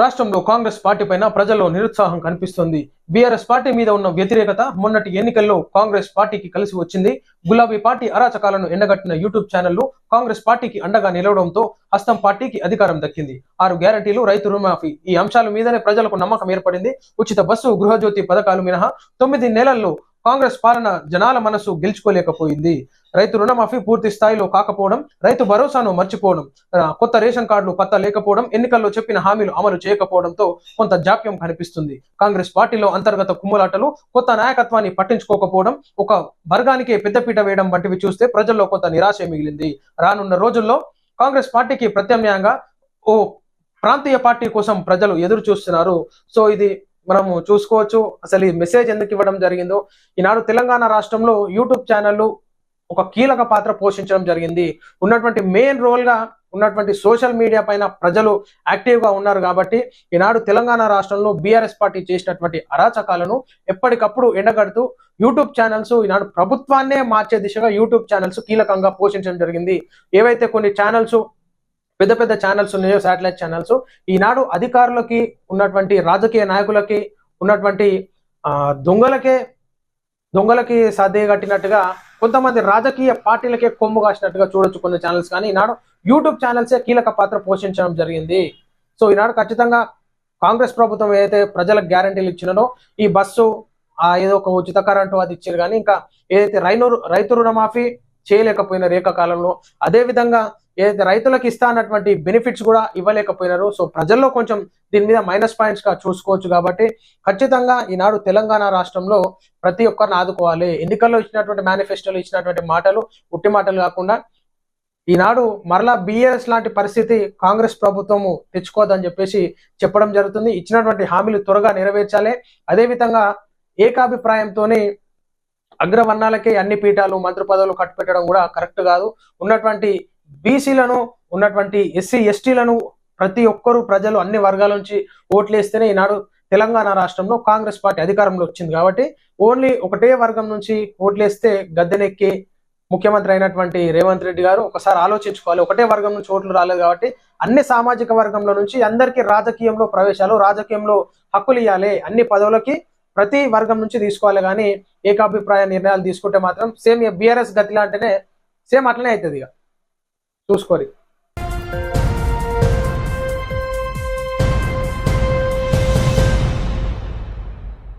రాష్ట్రంలో కాంగ్రెస్ పార్టీ పైన ప్రజల్లో నిరుత్సాహం కనిపిస్తోంది. బీఆర్ఎస్ పార్టీ మీద ఉన్న వ్యతిరేకత మొన్నటి ఎన్నికల్లో కాంగ్రెస్ పార్టీకి కలిసి వచ్చింది. గులాబీ పార్టీ అరాచకాలను ఎండగట్టిన యూట్యూబ్ ఛానళ్ళు కాంగ్రెస్ పార్టీకి అండగా నిలవడంతో హస్తం పార్టీకి అధికారం దక్కింది. ఆరు గ్యారంటీలు రైతు రుణమాఫీ ఈ అంశాల మీదనే ప్రజలకు నమ్మకం ఏర్పడింది. ఉచిత బస్సు గృహజ్యోతి పథకాలు మినహా తొమ్మిది నెలల్లో కాంగ్రెస్ పాలన జనాల మనసు గెలుచుకోలేకపోయింది. రైతు రుణమాఫీ పూర్తి స్థాయిలో కాకపోవడం రైతు భరోసాను మర్చిపోవడం కొత్త రేషన్ కార్డులు పత్తా లేకపోవడం ఎన్నికల్లో చెప్పిన హామీలు అమలు చేయకపోవడంతో కొంత జాప్యం కనిపిస్తుంది. కాంగ్రెస్ పార్టీలో అంతర్గత కుమ్ములాటలు కొత్త నాయకత్వాన్ని పట్టించుకోకపోవడం ఒక వర్గానికే పెద్దపీట వేయడం వంటివి చూస్తే ప్రజల్లో కొంత నిరాశ మిగిలింది. రానున్న రోజుల్లో కాంగ్రెస్ పార్టీకి ప్రత్యామ్నాయంగా ఓ ప్రాంతీయ పార్టీ కోసం ప్రజలు ఎదురు చూస్తున్నారు సో ఇది మనము చూసుకోవచ్చు. అసలు ఈ మెసేజ్ ఎందుకు ఇవ్వడం జరిగిందో ఈనాడు తెలంగాణ రాష్ట్రంలో యూట్యూబ్ ఛానళ్ళు ఒక కీలక పాత్ర పోషించడం జరిగింది. ఉన్నటువంటి మెయిన్ రోల్గా ఉన్నటువంటి సోషల్ మీడియా పైన ప్రజలు యాక్టివ్గా ఉన్నారు కాబట్టి ఈనాడు తెలంగాణ రాష్ట్రంలో బీఆర్ఎస్ పార్టీ చేసినటువంటి అరాచకాలను ఎప్పటికప్పుడు ఎండగడుతూ యూట్యూబ్ ఛానల్స్ ఈనాడు ప్రభుత్వాన్నే మార్చే దిశగా యూట్యూబ్ ఛానల్స్ కీలకంగా పోషించడం జరిగింది. ఏవైతే కొన్ని ఛానల్స్ పెద్ద పెద్ద ఛానల్స్ ఉన్నాయో శాటిలైట్ ఛానల్స్ ఈనాడు అధికారులకి ఉన్నటువంటి రాజకీయ నాయకులకి ఉన్నటువంటి ఆ, దొంగలకే దొంగలకి సర్దే కట్టినట్టుగా కొంతమంది రాజకీయ పార్టీలకే కొమ్ము కాసినట్టుగా చూడొచ్చు కొన్ని ఛానల్స్ కానీ ఈనాడు యూట్యూబ్ ఛానల్సే కీలక పాత్ర పోషించడం జరిగింది. సో ఈనాడు ఖచ్చితంగా కాంగ్రెస్ ప్రభుత్వం ఏదైతే ప్రజలకు గ్యారంటీలు ఇచ్చినో ఈ బస్సు ఆ ఏదో ఒక ఉచిత కరెంటు అది ఇచ్చారు. కానీ ఇంకా ఏదైతే రైను రైతు రుణమాఫీ చేయలేకపోయిన రేఖ కాలంలో అదే విధంగా ఏదైతే రైతులకు ఇస్తా అన్నటువంటి బెనిఫిట్స్ కూడా ఇవ్వలేకపోయినారు సో ప్రజల్లో కొంచెం దీని మీద మైనస్ పాయింట్స్గా చూసుకోవచ్చు కాబట్టి ఖచ్చితంగా ఈనాడు తెలంగాణ రాష్ట్రంలో ప్రతి ఒక్కరిని ఆదుకోవాలి. ఎన్నికల్లో ఇచ్చినటువంటి మేనిఫెస్టోలో ఇచ్చినటువంటి మాటలు ఉట్టి మాటలు కాకుండా ఈనాడు మరలా బిఎస్ లాంటి పరిస్థితి కాంగ్రెస్ ప్రభుత్వము తెచ్చుకోదని చెప్పేసి చెప్పడం జరుగుతుంది. ఇచ్చినటువంటి హామీలు త్వరగా నెరవేర్చాలి. అదేవిధంగా ఏకాభిప్రాయంతోనే అగ్రవర్ణాలకే అన్ని పీఠాలు మంత్రి పదవులు కట్టుపెట్టడం కూడా కరెక్ట్ కాదు. ఉన్నటువంటి బీసీలను ఉన్నటువంటి ఎస్సీ ఎస్టీలను ప్రతి ఒక్కరూ ప్రజలు అన్ని వర్గాల నుంచి ఓట్లేస్తేనే ఈనాడు తెలంగాణ రాష్ట్రంలో కాంగ్రెస్ పార్టీ అధికారంలో వచ్చింది కాబట్టి ఓన్లీ ఒకటే వర్గం నుంచి ఓట్లేస్తే గద్దెనెక్కి ముఖ్యమంత్రి అయినటువంటి రేవంత్ రెడ్డి గారు ఒకసారి ఆలోచించుకోవాలి. ఒకటే వర్గం నుంచి ఓట్లు రాలేదు కాబట్టి అన్ని సామాజిక వర్గంలో నుంచి అందరికీ రాజకీయంలో ప్రవేశాలు రాజకీయంలో హక్కులు ఇవ్వాలి అన్ని పదవులకి ప్రతి వర్గం నుంచి తీసుకోవాలి కానీ ఏకాభిప్రాయ నిర్ణయాలు తీసుకుంటే మాత్రం సేమ్ బీఆర్ఎస్ గతి లాంటినే సేమ్ అట్లనే అవుతుంది ఇక. చూసుకోరి